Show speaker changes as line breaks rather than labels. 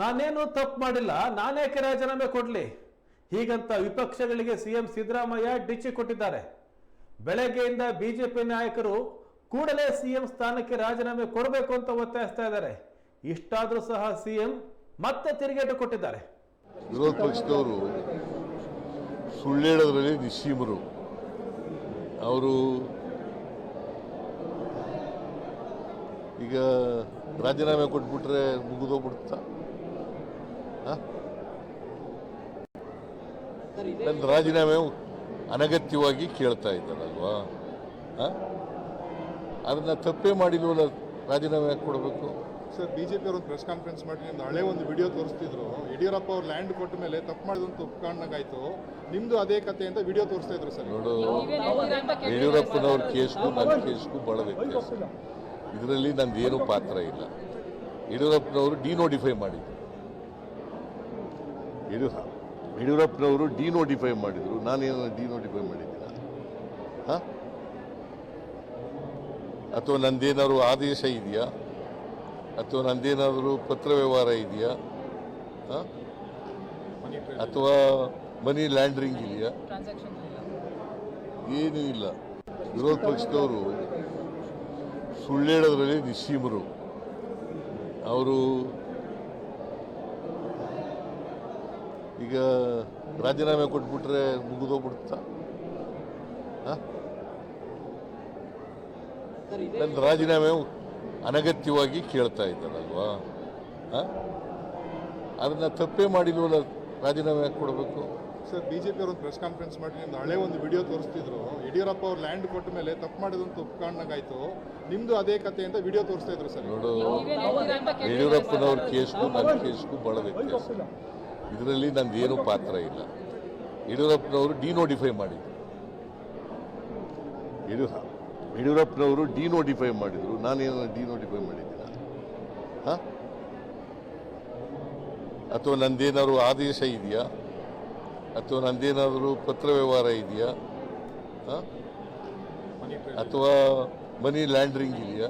ನಾನೇನು ತಪ್ಪು ಮಾಡಿಲ್ಲ ನಾನೇಕೆ ರಾಜೀನಾಮೆ ಕೊಡಲಿ? ಹೀಗಂತ ವಿಪಕ್ಷಗಳಿಗೆ ಸಿಎಂ ಸಿದ್ದರಾಮಯ್ಯ ಡಿಚ್ಚಿ ಕೊಟ್ಟಿದ್ದಾರೆ. ಬೆಳಗ್ಗೆಯಿಂದ ಬಿಜೆಪಿ ನಾಯಕರು ಕೂಡಲೇ ಸಿಎಂ ಸ್ಥಾನಕ್ಕೆ ರಾಜೀನಾಮೆ ಕೊಡಬೇಕು ಅಂತ ಒತ್ತಾಯಿಸ್ತಾ ಇದ್ದಾರೆ. ಇಷ್ಟಾದರೂ ಸಹ ಸಿಎಂ ಮತ್ತೆ ತಿರುಗೇಟು ಕೊಟ್ಟಿದ್ದಾರೆ.
ವಿರೋಧ ಪಕ್ಷದವರು ಸುಳ್ಳೇಳದ್ರಲ್ಲಿ ನಿಶ್ಚೀಮರು ಅವರು ಈಗ ರಾಜೀನಾಮೆ ಕೊಟ್ಬಿಟ್ರೆ ಮುಗಿದೋಗ್ಬಿಡುತ್ತಾ? ನನ್ನ ರಾಜೀನಾಮೆ ಅನಗತ್ಯವಾಗಿ ಕೇಳ್ತಾ ಇದ್ದಾರಲ್ವಾ? ಅದನ್ನ ತಪ್ಪೇ ಮಾಡಿಲ್ವಲ್ಲ ರಾಜೀನಾಮೆ ಯಾಕೆ ಕೊಡಬೇಕು
ಸರ್ ಬಿಜೆಪಿ ಅವರು ಒಂದು ಪ್ರೆಸ್ ಕಾನ್ಫರೆನ್ಸ್ ಮಾಡಿ ನಿಮ್ದು ಹಳೆ ಒಂದು ವಿಡಿಯೋ ತೋರಿಸ್ತಿದ್ರು. ಯಡಿಯೂರಪ್ಪ ಅವ್ರು ಲ್ಯಾಂಡ್ ಕೊಟ್ಟ ಮೇಲೆ ತಪ್ಪು ಮಾಡಿದಂತ ಒಪ್ಕೊಂಡಾಗಾಯ್ತು ನಿಮ್ದು ಅದೇ ಕತೆ ಅಂತ ವಿಡಿಯೋ ತೋರಿಸ್ತಾ ಇದ್ರು ಸರ್.
ನೋಡು ಯಡಿಯೂರಪ್ಪನವ್ರ ಕೇಸ್ಗೂ ನನ್ನ ಕೇಸ್ಗೂ ಬಹಳ ವ್ಯತ್ಯಾಸ. ಇದರಲ್ಲಿ ನಂದೇನು ಪಾತ್ರ ಇಲ್ಲ. ಯಡಿಯೂರಪ್ಪನವರು ಡಿನೋಟಿಫೈ ಮಾಡಿದ್ರು. ಯಡಿಯೂರ ಯಡಿಯೂರಪ್ಪನವರು ಡಿನೋಟಿಫೈ ಮಾಡಿದರು. ನಾನೇನು ಡಿನೋಟಿಫೈ ಮಾಡಿದ್ದೀನ? ಹಾಂ? ಅಥವಾ ನಂದೇನಾದ್ರು ಆದೇಶ ಇದೆಯಾ? ಅಥವಾ ನಂದೇನಾದರೂ ಪತ್ರ ವ್ಯವಹಾರ ಇದೆಯಾ? ಹಾಂ? ಅಥವಾ ಮನಿ ಲ್ಯಾಂಡ್ರಿಂಗ್ ಇದೆಯಾ? ಏನೂ ಇಲ್ಲ. ವಿರೋಧ ಪಕ್ಷದವರು ಸುಳ್ಳೇಳೋದ್ರಲ್ಲಿ ನಿಸ್ಸೀಮರು. ಅವರು ಈಗ ರಾಜೀನಾಮೆ ಕೊಟ್ಬಿಟ್ರೆ ಮುಗಿದೋಗ್ಬಿಡುತ್ತ? ನನ್ನ ರಾಜೀನಾಮೆ ಅನಗತ್ಯವಾಗಿ ಕೇಳ್ತಾ ಇದ್ದಾರಲ್ವಾ? ಅದನ್ನ ತಪ್ಪೇ ಮಾಡಿಲ್ವಲ್ಲ ರಾಜೀನಾಮೆ ಯಾಕೆ ಕೊಡಬೇಕು?
ಸರ್ ಬಿಜೆಪಿ ಅವರು ಒಂದು ಪ್ರೆಸ್ ಕಾನ್ಫರೆನ್ಸ್ ಮಾಡಿ ನಿಮ್ದು ಹಳೆ ಒಂದು ವಿಡಿಯೋ ತೋರಿಸ್ತಿದ್ರು. ಯಡಿಯೂರಪ್ಪ ಅವ್ರು ಲ್ಯಾಂಡ್ ಕೊಟ್ಟ ಮೇಲೆ ತಪ್ಪು ಮಾಡಿದಂತ ಒಪ್ಕೊಂಡಾಗಾಯ್ತು. ನಿಮ್ದು ಅದೇ ಕತೆ ಅಂತ ವಿಡಿಯೋ ತೋರಿಸ್ತಾ ಇದ್ರು ಸರ್.
ನೋಡು ಯಡಿಯೂರಪ್ಪನವ್ರ ಕೇಸ್ಗೂ ನನ್ನ ಕೇಸ್ಗೂ ಬಹಳ ವ್ಯತ್ಯಾಸ. ಇದರಲ್ಲಿ ನಂದೇನು ಪಾತ್ರ ಇಲ್ಲ. ಯಡಿಯೂರಪ್ಪನವರು ಡಿನೋಟಿಫೈ ಮಾಡಿದ್ರು. ಯಡಿಯೂರ, ಯಡಿಯೂರಪ್ಪನವರು ಡಿನೋಟಿಫೈ ಮಾಡಿದ್ರು. ನಾನೇನು ಡಿನೋಟಿಫೈ ಮಾಡಿದ್ದೀನ? ಹಾಂ? ಅಥವಾ ನಂದೇನಾದ್ರು ಆದೇಶ ಇದೆಯಾ? ಅಥವಾ ನಂದೇನಾದರೂ ಪತ್ರ ವ್ಯವಹಾರ ಇದೆಯಾ? ಅಥವಾ ಮನಿ ಲ್ಯಾಂಡ್ರಿಂಗ್ ಇದೆಯಾ?